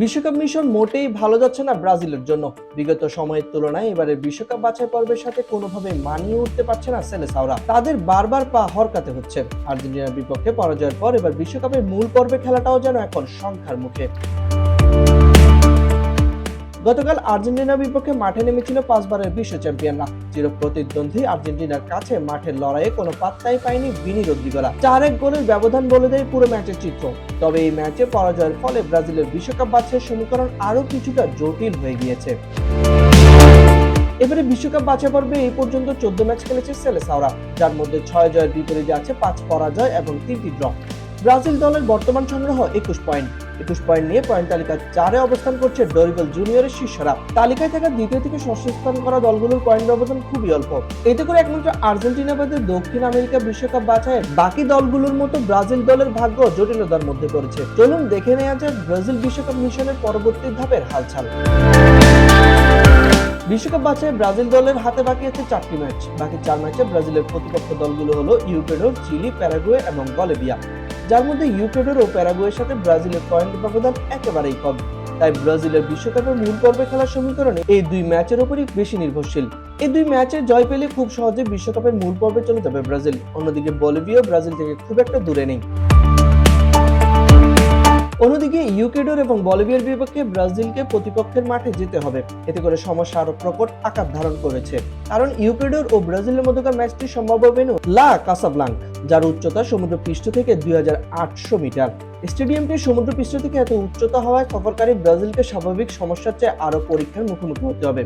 বিশ্বকাপ মিশন মোটেই ভালো যাচ্ছে না ব্রাজিলের জন্য। বিগত সময়ের তুলনায় এবারে বিশ্বকাপ বাছাই পর্বের সাথে কোনোভাবে মানিয়ে উঠতে পারছে না সেলেসাওরা। তাদের বারবার পা হরকাতে হচ্ছে। আর্জেন্টিনার বিপক্ষে পরাজয়ের পর এবার বিশ্বকাপের মূল পর্বে খেলাটাও যেন এখন সংখ্যার মুখে। গতকাল আর্জেন্টিনার বিপক্ষে মাঠে নেমেছিল পাঁচবারের বিশ্ব চ্যাম্পিয়নরা। চির প্রতিদ্বন্দ্বী আর্জেন্টিনার কাছে মাঠের লড়াইয়ে কোনো পাত্তাই পায়নি বিনি রদ্রিগোলা চার এক গোলের ব্যবধান বলে দেয় পুরো ম্যাচের চিত্র। তবে এই ম্যাচে পরাজয়ের ফলে ব্রাজিলের বিশ্বকাপ বাছাইয়ের সমীকরণ আরও কিছুটা জটিল হয়ে গিয়েছে। এবারে বিশ্বকাপ বাছাই পর্বে এই পর্যন্ত চোদ্দ ম্যাচ খেলেছে সেলেসাওরা। যার মধ্যে ছয় জয়ের বিপরীতে আছে পাঁচ পরাজয় এবং তিনটি ড্র। ব্রাজিল দলের বর্তমান সংগ্রহ একুশ পয়েন্ট। একুশ পয়েন্ট নিয়ে পয়েন্ট তালিকার চারে অবস্থান করছে ডরিগল জুনিয়রের শিষ্যরা। তালিকায় থাকা দ্বিতীয় থেকে ষষ্ঠ স্থান করা দলগুলোর পয়েন্ট ব্যবধান খুবই অল্প। এতে করে একমাত্র আর্জেন্টিনা বাদে দক্ষিণ আমেরিকা বিশ্বকাপ বাছাইয়ে বাকি দলগুলোর মতো ব্রাজিল দলের ভাগ্য জটিলতার মধ্যে পড়েছে। চলুন দেখে নেওয়া যাক ব্রাজিল বিশ্বকাপ মিশনের পরবর্তী ধাপের হালচাল। বিশ্বকাপ বাছাই ব্রাজিল দলের হাতে বাকি আছে চারটি ম্যাচ। বাকি চার ম্যাচে ব্রাজিলের প্রতিপক্ষ দলগুলো হলো ইউক্রেডোর চিলি, প্যারাগুয়ে এবং বলিভিয়া। যার মধ্যে ইউক্রেডোর ও প্যারাগুয়ের সাথে ব্রাজিলের পয়েন্ট ব্যবধান একেবারেই কম। তাই ব্রাজিলের বিশ্বকাপের মূল পর্বে খেলার সমীকরণে এই দুই ম্যাচের উপরই বেশি নির্ভরশীল। এই দুই ম্যাচে জয় পেলে খুব সহজে বিশ্বকাপের মূল পর্বে চলে যাবে ব্রাজিল। অন্যদিকে বলিভিয়া ব্রাজিল থেকে খুব একটা দূরে নেই। অন্যদিকে ইউকেডোর এবং বলিভিয়ার বিপক্ষে ব্রাজিলকে প্রতিপক্ষের মাঠে যেতে হবে। এতে করে সমস্যা আরও প্রকট আকার ধারণ করেছে। কারণ ইউকেডোর ও ব্রাজিলের মধ্যকার ম্যাচটি সম্ভাব্য ভেন্যু লা কাসাব্লাঙ্ক। যার উচ্চতা সমুদ্র পৃষ্ঠ থেকে দুই হাজার আটশো মিটার। স্টেডিয়ামটি সমুদ্র পৃষ্ঠ থেকে এত উচ্চতা হওয়ায় সফরকারী ব্রাজিলকে স্বাভাবিক সমস্যার চেয়ে আরও পরীক্ষার মুখোমুখি হতে হবে।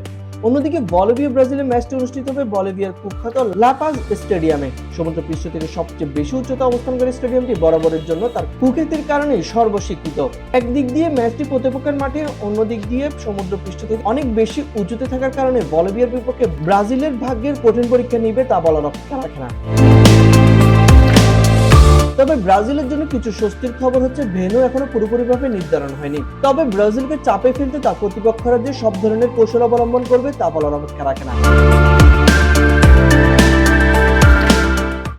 অন্যদিকে বলিভিয়া ব্রাজিলের ম্যাচটি অনুষ্ঠিত হবে বলিভিয়ার কুখ্যাত লাপাজ স্টেডিয়ামে। সমুদ্র পৃষ্ঠ থেকে সবচেয়ে বেশি উচ্চতা অবস্থানকারী স্টেডিয়ামটি বরাবরের জন্য তার কুকৃতির কারণে সর্বস্বীকৃত একদিক দিয়ে ম্যাচটি প্রতিপক্ষের মাঠে, অন্যদিক দিয়ে সমুদ্র পৃষ্ঠ থেকে অনেক বেশি উঁচুতে থাকার কারণে বলিভিয়ার বিপক্ষে ব্রাজিলের ভাগ্যের কঠিন পরীক্ষা নিবে তা বলার অপেক্ষা রাখে না। তবে ব্রাজিলের জন্য কিছু স্বস্তির খবর হচ্ছে, ভেনু এখনও পুরোপুরিভাবে নির্ধারণ হয়নি। তবে ব্রাজিলকে চাপে ফেলতে তা প্রতিপক্ষরা যে সব ধরনের কৌশল অবলম্বন করবে তা বলার অপেক্ষা রাখে না।